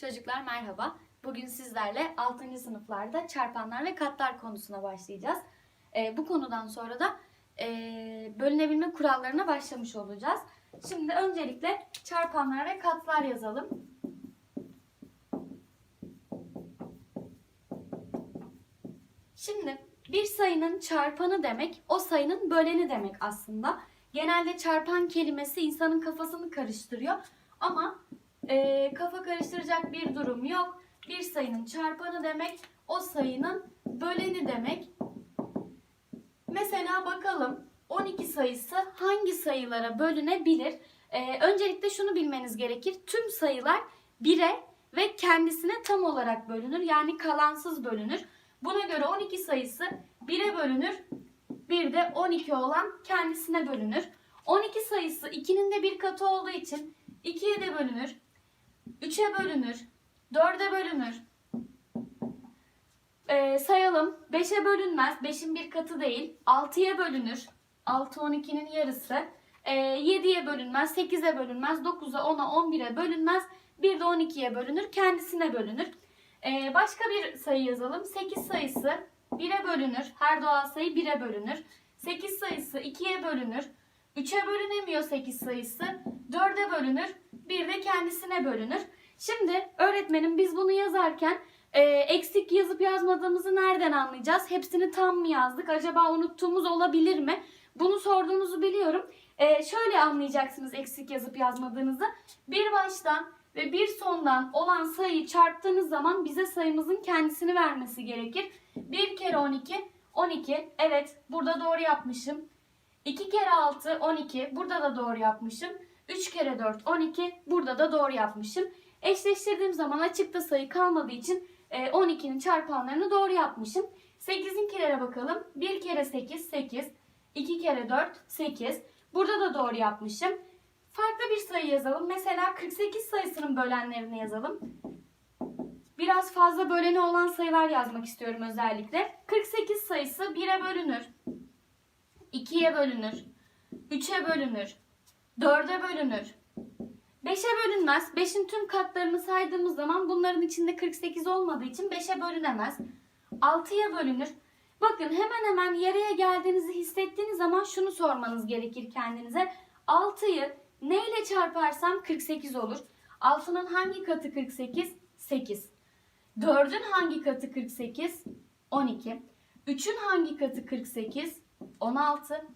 Çocuklar merhaba. Bugün sizlerle 6. sınıflarda çarpanlar ve katlar konusuna başlayacağız. Ee, bu konudan sonra da e, bölünebilme kurallarına başlamış olacağız. Şimdi öncelikle çarpanlar ve katlar yazalım. Şimdi bir sayının çarpanı demek o sayının böleni demek aslında. Genelde çarpan kelimesi insanın kafasını karıştırıyor. Ama e, kafa karıştıracak bir durum yok. Bir sayının çarpanı demek o sayının böleni demek. Mesela bakalım 12 sayısı hangi sayılara bölünebilir? E, öncelikle şunu bilmeniz gerekir. Tüm sayılar 1'e ve kendisine tam olarak bölünür. Yani kalansız bölünür. Buna göre 12 sayısı 1'e bölünür. Bir de 12 olan kendisine bölünür. 12 sayısı 2'nin de bir katı olduğu için 2'ye de bölünür. 3'e bölünür. 4'e bölünür. Ee, sayalım. 5'e bölünmez. 5'in bir katı değil. 6'ya bölünür. 6 12'nin yarısı. Ee, 7'ye bölünmez. 8'e bölünmez. 9'a 10'a 11'e bölünmez. Bir de 12'ye bölünür. Kendisine bölünür. Ee, başka bir sayı yazalım. 8 sayısı 1'e bölünür. Her doğal sayı 1'e bölünür. 8 sayısı 2'ye bölünür. 3'e bölünemiyor 8 sayısı. 4'e bölünür. Bir de kendisine bölünür. Şimdi öğretmenim biz bunu yazarken e, eksik yazıp yazmadığımızı nereden anlayacağız? Hepsini tam mı yazdık? Acaba unuttuğumuz olabilir mi? Bunu sorduğunuzu biliyorum. E, şöyle anlayacaksınız eksik yazıp yazmadığınızı. Bir baştan ve bir sondan olan sayıyı çarptığınız zaman bize sayımızın kendisini vermesi gerekir. 1 kere 12, 12. Evet burada doğru yapmışım. 2 kere 6, 12. Burada da doğru yapmışım. 3 kere 4, 12. Burada da doğru yapmışım. Eşleştirdiğim zaman açıkta sayı kalmadığı için e, 12'nin çarpanlarını doğru yapmışım. 8'inkilere bakalım. 1 kere 8, 8. 2 kere 4, 8. Burada da doğru yapmışım. Farklı bir sayı yazalım. Mesela 48 sayısının bölenlerini yazalım. Biraz fazla böleni olan sayılar yazmak istiyorum özellikle. 48 sayısı 1'e bölünür. 2'ye bölünür. 3'e bölünür. 4'e bölünür. 5'e bölünmez. 5'in tüm katlarını saydığımız zaman bunların içinde 48 olmadığı için 5'e bölünemez. 6'ya bölünür. Bakın hemen hemen yarıya geldiğinizi hissettiğiniz zaman şunu sormanız gerekir kendinize. 6'yı neyle çarparsam 48 olur. 6'nın hangi katı 48? 8. 4'ün hangi katı 48? 12. 3'ün hangi katı 48? 16.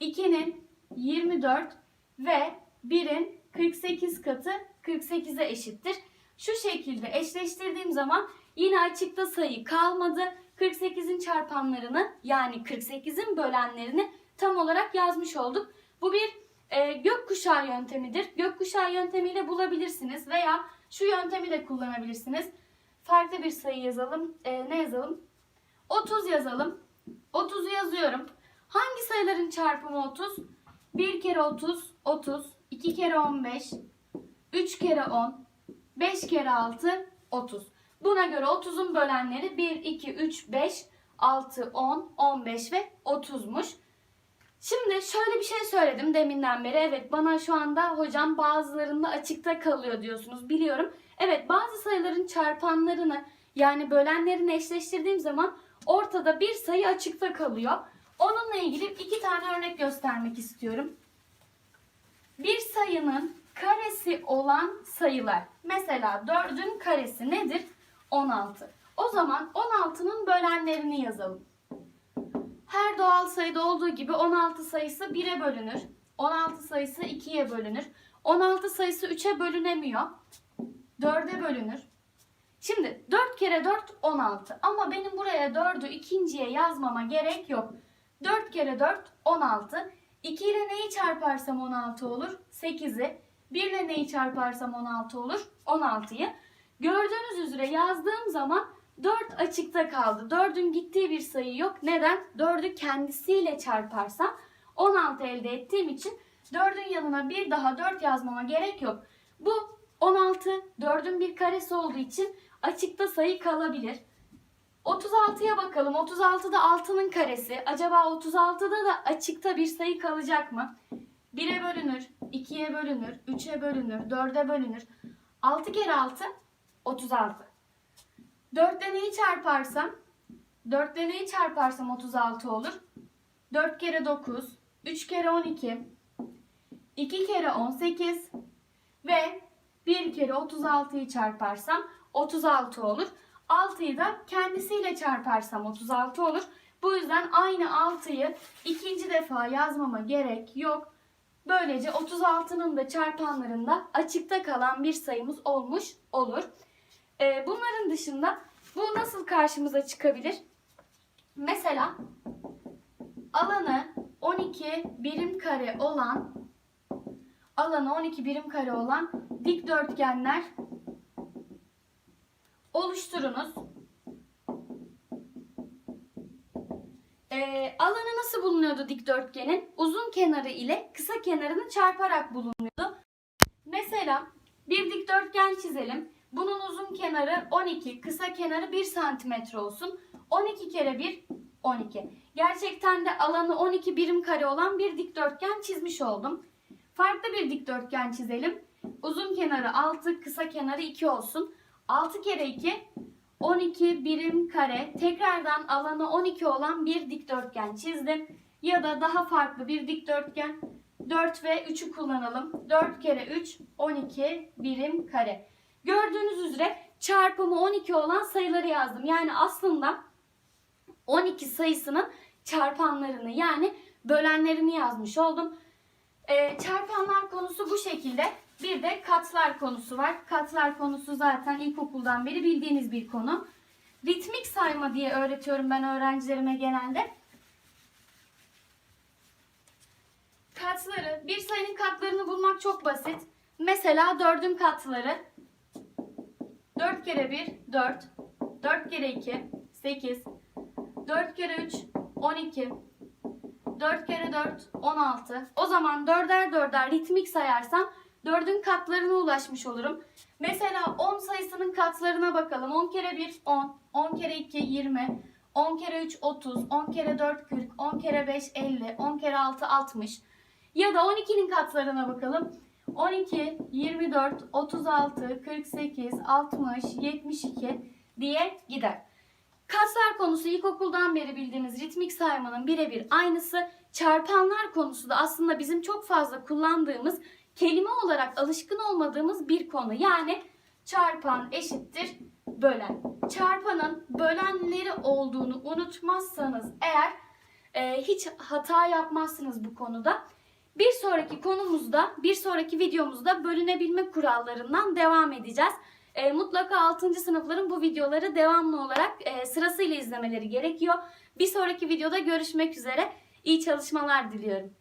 2'nin 24 ve 1'in 48 katı 48'e eşittir. Şu şekilde eşleştirdiğim zaman yine açıkta sayı kalmadı. 48'in çarpanlarını yani 48'in bölenlerini tam olarak yazmış olduk. Bu bir e, gökkuşağı yöntemidir. Gökkuşağı yöntemiyle bulabilirsiniz veya şu yöntemi de kullanabilirsiniz. Farklı bir sayı yazalım. E, ne yazalım? 30 yazalım. 30'u yazıyorum. Hangi sayıların çarpımı 30? 1 kere 30, 30. 2 kere 15, 3 kere 10, 5 kere 6, 30. Buna göre 30'un bölenleri 1, 2, 3, 5, 6, 10, 15 ve 30'muş. Şimdi şöyle bir şey söyledim deminden beri. Evet bana şu anda hocam bazılarında açıkta kalıyor diyorsunuz biliyorum. Evet bazı sayıların çarpanlarını yani bölenlerini eşleştirdiğim zaman ortada bir sayı açıkta kalıyor. Onunla ilgili iki tane örnek göstermek istiyorum. Bir sayının karesi olan sayılar. Mesela 4'ün karesi nedir? 16. O zaman 16'nın bölenlerini yazalım. Her doğal sayıda olduğu gibi 16 sayısı 1'e bölünür. 16 sayısı 2'ye bölünür. 16 sayısı 3'e bölünemiyor. 4'e bölünür. Şimdi 4 kere 4 16 ama benim buraya 4'ü ikinciye yazmama gerek yok. 4 kere 4 16. 2 ile neyi çarparsam 16 olur? 8'i. 1 ile neyi çarparsam 16 olur? 16'yı. Gördüğünüz üzere yazdığım zaman 4 açıkta kaldı. 4'ün gittiği bir sayı yok. Neden? 4'ü kendisiyle çarparsam 16 elde ettiğim için 4'ün yanına bir daha 4 yazmama gerek yok. Bu 16 4'ün bir karesi olduğu için açıkta sayı kalabilir. 36'ya bakalım. 36'da 6'nın karesi. Acaba 36'da da açıkta bir sayı kalacak mı? 1'e bölünür, 2'ye bölünür, 3'e bölünür, 4'e bölünür. 6 kere 6 36. 4 ile neyi çarparsam 4 ile neyi çarparsam 36 olur. 4 kere 9, 3 kere 12, 2 kere 18 ve 1 kere 36'yı çarparsam 36 olur. 6'yı da kendisiyle çarparsam 36 olur. Bu yüzden aynı 6'yı ikinci defa yazmama gerek yok. Böylece 36'nın da çarpanlarında açıkta kalan bir sayımız olmuş olur. Ee, bunların dışında bu nasıl karşımıza çıkabilir? Mesela alanı 12 birim kare olan alanı 12 birim kare olan dikdörtgenler oluşturunuz. Ee, alanı nasıl bulunuyordu dikdörtgenin? Uzun kenarı ile kısa kenarını çarparak bulunuyordu. Mesela bir dikdörtgen çizelim. Bunun uzun kenarı 12, kısa kenarı 1 santimetre olsun. 12 kere 1, 12. Gerçekten de alanı 12 birim kare olan bir dikdörtgen çizmiş oldum. Farklı bir dikdörtgen çizelim. Uzun kenarı 6, kısa kenarı 2 olsun. 6 kere 2, 12 birim kare. Tekrardan alanı 12 olan bir dikdörtgen çizdim. Ya da daha farklı bir dikdörtgen 4 ve 3'ü kullanalım. 4 kere 3, 12 birim kare. Gördüğünüz üzere çarpımı 12 olan sayıları yazdım. Yani aslında 12 sayısının çarpanlarını yani bölenlerini yazmış oldum. Ee, çarpanlar konusu bu şekilde. Bir de katlar konusu var. Katlar konusu zaten ilkokuldan beri bildiğiniz bir konu. Ritmik sayma diye öğretiyorum ben öğrencilerime genelde. Katları, bir sayının katlarını bulmak çok basit. Mesela 4'ün katları 4 kere 1 4, 4 kere 2 8, 4 kere 3 12, 4 kere 4 16. O zaman 4'er 4'er ritmik sayarsam 4'ün katlarına ulaşmış olurum. Mesela 10 sayısının katlarına bakalım. 10 kere 1 10, 10 kere 2 20, 10 kere 3 30, 10 kere 4 40, 10 kere 5 50, 10 kere 6 60. Ya da 12'nin katlarına bakalım. 12, 24, 36, 48, 60, 72 diye gider. Katlar konusu ilkokuldan beri bildiğimiz ritmik saymanın birebir aynısı. Çarpanlar konusu da aslında bizim çok fazla kullandığımız, kelime olarak alışkın olmadığımız bir konu. Yani çarpan eşittir bölen. Çarpanın bölenleri olduğunu unutmazsanız eğer e, hiç hata yapmazsınız bu konuda. Bir sonraki konumuzda, bir sonraki videomuzda bölünebilme kurallarından devam edeceğiz. E, mutlaka 6. sınıfların bu videoları devamlı olarak e, sırasıyla izlemeleri gerekiyor. Bir sonraki videoda görüşmek üzere. İyi çalışmalar diliyorum.